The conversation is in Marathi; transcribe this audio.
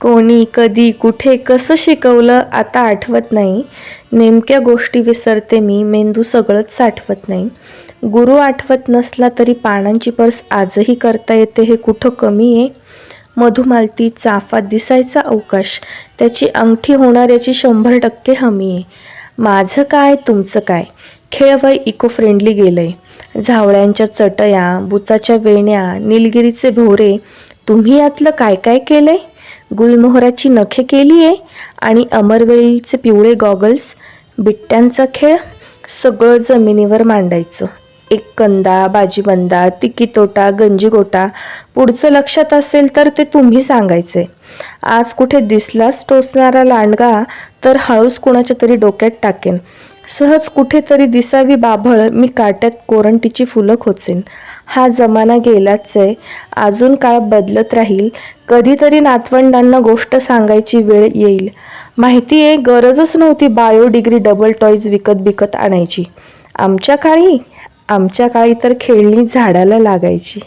कोणी कधी कुठे कसं शिकवलं आता आठवत नाही. नेमक्या गोष्टी विसरते मी मेंदू सगळंच साठवत नाही. गुरु आठवत नसला तरी पानांची पर्स आजही करता येते हे कुठं कमी आहे? मधुमालती चाफा दिसायचा अवकाश त्याची अंगठी होणार याची शंभर टक्के हमी आहे. माझं काय तुमचं काय? खेळवय इको फ्रेंडली गेलंय. झावळ्यांच्या चटया बुचाच्या वेण्या निलगिरीचे भोवरे तुम्ही यातलं काय काय केलंय? गुलमोहराची नखे केली आहे आणि अमरवेळीचे पिवळे गॉगल्स बिट्ट्यांचा खेळ सगळं जमिनीवर मांडायचं. एक कंदा बाजीबंदा तिकीतोटा गंजीगोटा पुढचं लक्षात असेल तर ते तुम्ही सांगायचे. आज कुठे दिसलाच टोचणारा लांडगा तर हळूच कुणाच्या तरी डोक्यात टाकेन. सहज कुठेतरी दिसावी बाभळ मी काट्यात कोरंटीची फुलं खोचेन. हा जमाना गेलाच आहे अजून काळ बदलत राहील. कधीतरी नातवंडांना गोष्ट सांगायची वेळ येईल. माहिती आहे गरजच नव्हती बायो डिग्री डबल टॉईज विकत बिकत आणायची. आमच्या काळी? आमच्या काळी तर खेळणी झाडाला लागायची.